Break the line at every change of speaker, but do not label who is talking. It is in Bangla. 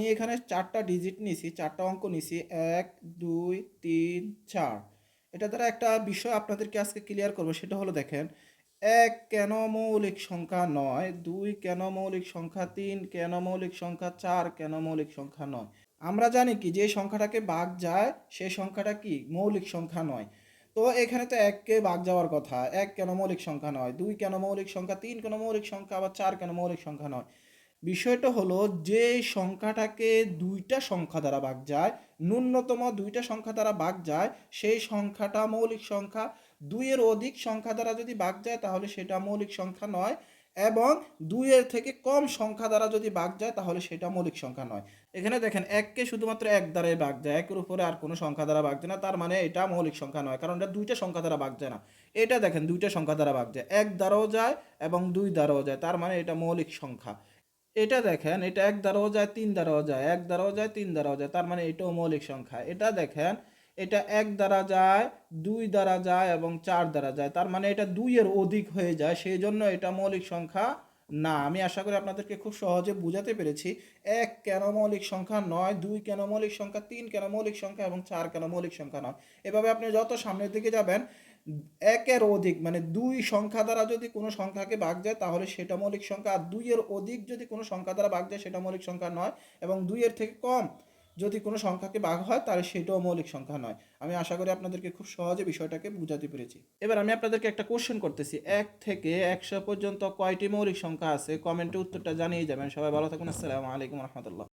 আমি এখানে চারটা ডিজিট নিছি, চারটা অঙ্ক নিছি, এক, দুই, তিন, চার। এটা দ্বারা একটা বিষয় আপনাদেরকে আজকে ক্লিয়ার করব, সেটা হলো দেখেন, এক কেন মৌলিক সংখ্যা নয়, দুই কেন মৌলিক সংখ্যা তিন, কেন মৌলিক সংখ্যা চার, কেন মৌলিক সংখ্যা নয়। আমরা জানি কি, যে সংখ্যাটাকে বাঘ যায় সেই সংখ্যাটা কি? মৌলিক সংখ্যা নয়। তো এখানে তো এককে বাঘ যাওয়ার কথা, এক কেন মৌলিক সংখ্যা নয়, দুই কেন মৌলিক সংখ্যা তিন, কেন মৌলিক সংখ্যা আবার চার কেন মৌলিক সংখ্যা নয়। বিষয়টা হলো যে সংখ্যাটাকে দুইটা সংখ্যা দ্বারা ভাগ যায়, ন্যূনতম দুইটা সংখ্যা দ্বারা ভাগ যায়, সেই সংখ্যাটা মৌলিক সংখ্যা। দুইয়ের অধিক সংখ্যা দ্বারা যদি ভাগ যায়, তাহলে সেটা মৌলিক সংখ্যা নয় এবং দুইয়ের থেকে কম সংখ্যা দ্বারা যদি ভাগ যায়, তাহলে সেটা মৌলিক সংখ্যা নয়। এখানে দেখেন, এককে শুধুমাত্র এক দ্বারাই ভাগ যায়, একের উপরে আর কোনো সংখ্যা দ্বারা ভাগ যায় না, তার মানে এটা মৌলিক সংখ্যা নয়, কারণ এটা দুইটা সংখ্যা দ্বারা ভাগ যায় না। এটা দেখেন, দুইটা সংখ্যা দ্বারা ভাগ যায়। এক দ্বারাও যায় এবং দুই দ্বারাও যায়, তার মানে এটা মৌলিক সংখ্যা। এটা দেখেন, এটা এক দ্বারাও যায়, তিন দ্বারাও যায়, এক দ্বারাও যায়, তিন দ্বারাও যায়, তার মানে এটাও মৌলিক সংখ্যা। এটা দেখেন, এটা এক দ্বারা যায়, দুই দ্বারা যায় এবং চার দ্বারা যায়, তার মানে এটা দুইয়ের অধিক হয়ে যায়, সেই জন্য এটা মৌলিক সংখ্যা না। আমি আশা করি আপনাদেরকে খুব সহজে বুঝাতে পেরেছি, এক কেন মৌলিক সংখ্যা নয়, দুই কেন মৌলিক সংখ্যা, তিন কেন মৌলিক সংখ্যা এবং চার কেন মৌলিক সংখ্যা নয়। এভাবে আপনি যত সামনের দিকে যাবেন একের অধিক মানে দুই সংখ্যা দ্বারা যদি কোনো সংখ্যাকে ভাগ যায়, তাহলে সেটা মৌলিক সংখ্যা। আর দুইয়ের অধিক যদি কোনো সংখ্যা দ্বারা ভাগ যায়, সেটা মৌলিক সংখ্যা নয়। এবং দুইয়ের থেকে কম যদি কোনো সংখ্যাকে ভাগ হয়, তাহলে সেটাও মৌলিক সংখ্যা নয়। আমি আশা করি আপনাদেরকে খুব সহজে বিষয়টাকে বুঝাতে পেরেছি। এবার আমি আপনাদেরকে একটা কোশ্চেন করতেছি। এক থেকে একশো পর্যন্ত কয়টি মৌলিক সংখ্যা আছে? কমেন্টে উত্তরটা জানিয়ে যাবেন। সবাই ভালো থাকুন। আসসালামু আলাইকুম রহমতুল্লাহ।